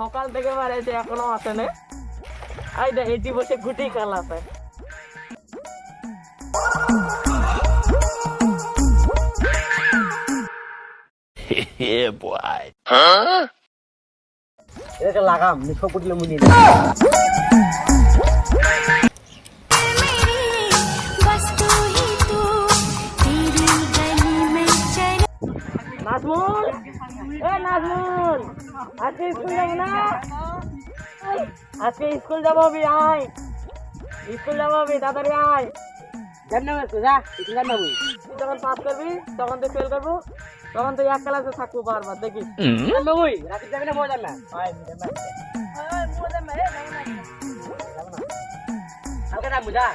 সকাল থেকে মারাইছে এখনও আসে না আই দেখ এটি বসে গুটি কালাতে এটা লাগাম মুখ পুটলে মুনি নাজমুল। এ নাজমুল আজকে স্কুল যাব না? আজকে স্কুল যাব বি আয়। স্কুল যাব বি তাড়াতাড়ি আয়। মেসে যা স্কুল জাননা বই তুই যখন পাস করবি তখন তুই ফেল করব। তখন তুই এক ক্লাসে থাকব বারবার দেখি। জাননা বই রাতে যাবি না মজা না? হয় মজা না। মজা না বুঝা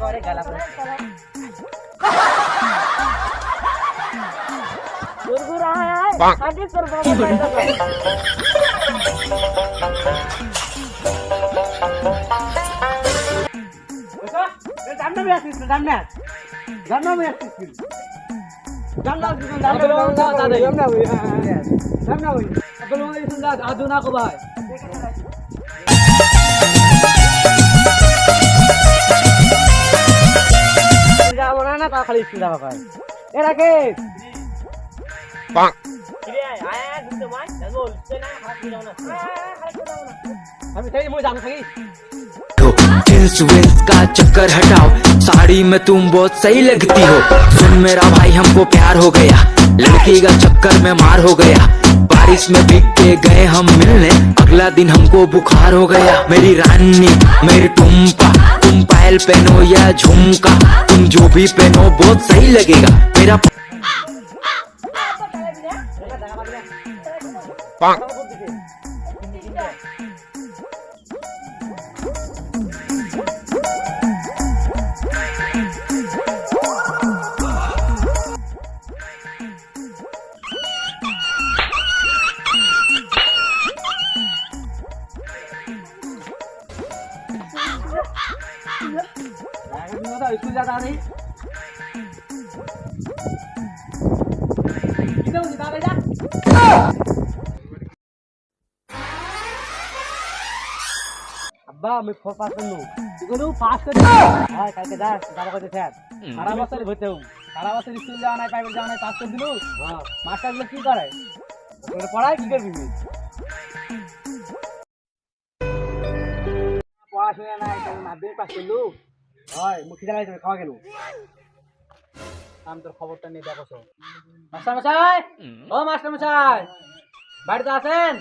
ঘরে গালা আদু না কো ভাই যাব না না তা খালি স্কুল যাব ভাই এরা কে का चक्कर हटाओ। साड़ी में तुम बहुत सही लगती हो। सुन मेरा भाई, हमको प्यार हो गया। लड़की का चक्कर में मार हो गया। बारिश में भीग के गए हम मिलने। अगला दिन हमको बुखार हो गया। मेरी रानी, मेरी टुम्पा, तुम पायल पहनो या झुमका। तुम जो भी पहनो, बहुत सही लगेगा। मेरा স্কুল যা দাঁড়ি কিন্তু দাঁড়াই যা আব্বা আমি ফোর পাস করলু তুই পাস করে। হ্যাঁ কালকে যা যাব কইতে স্যার সারা বছর হব। সারা বছর স্কুল যাওয়া নাই প্রাইভেট যাওয়া নাই পাস করে দিলু হ্যাঁ। মাস্টারগুলো কি করে? পড়ায় কি করবি? পড়াশোনা নাই মাধ্যমিক পাস করলু? হয় মুখি জ্বালাই তুমি খাওয়া গেল। আমি তোর খবরটা নিয়ে দেখো মাস্টার মশাই ও মাস্টার মশাই বাড়িতে আছেন?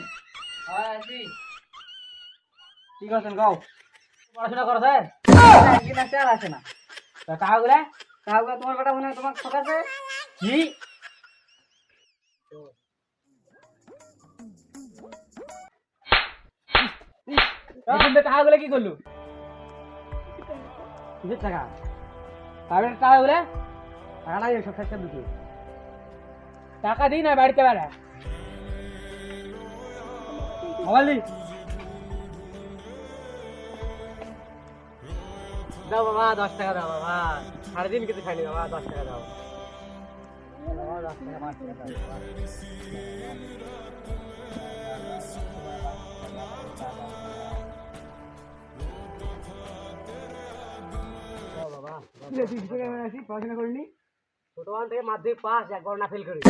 কি করছেন গাও পড়াশোনা একদিন আসে আর আসে না। তা টাকাগুলা তোমার বেটা মনে হয় তোমার ঠকাছে? কি? কি করলু? কিসের টাকা। সব শেষ দিই না বাড়িতে বেড়া। মোবাইল দাও বাবা দশ টাকা দাও বাবা। সাড়ে দিন কিছু খাইনি বাবা দশ টাকা দাও। বাবা, দশ টাকা। থেকে মাধ্যমিক পাস একবার না ফেল করি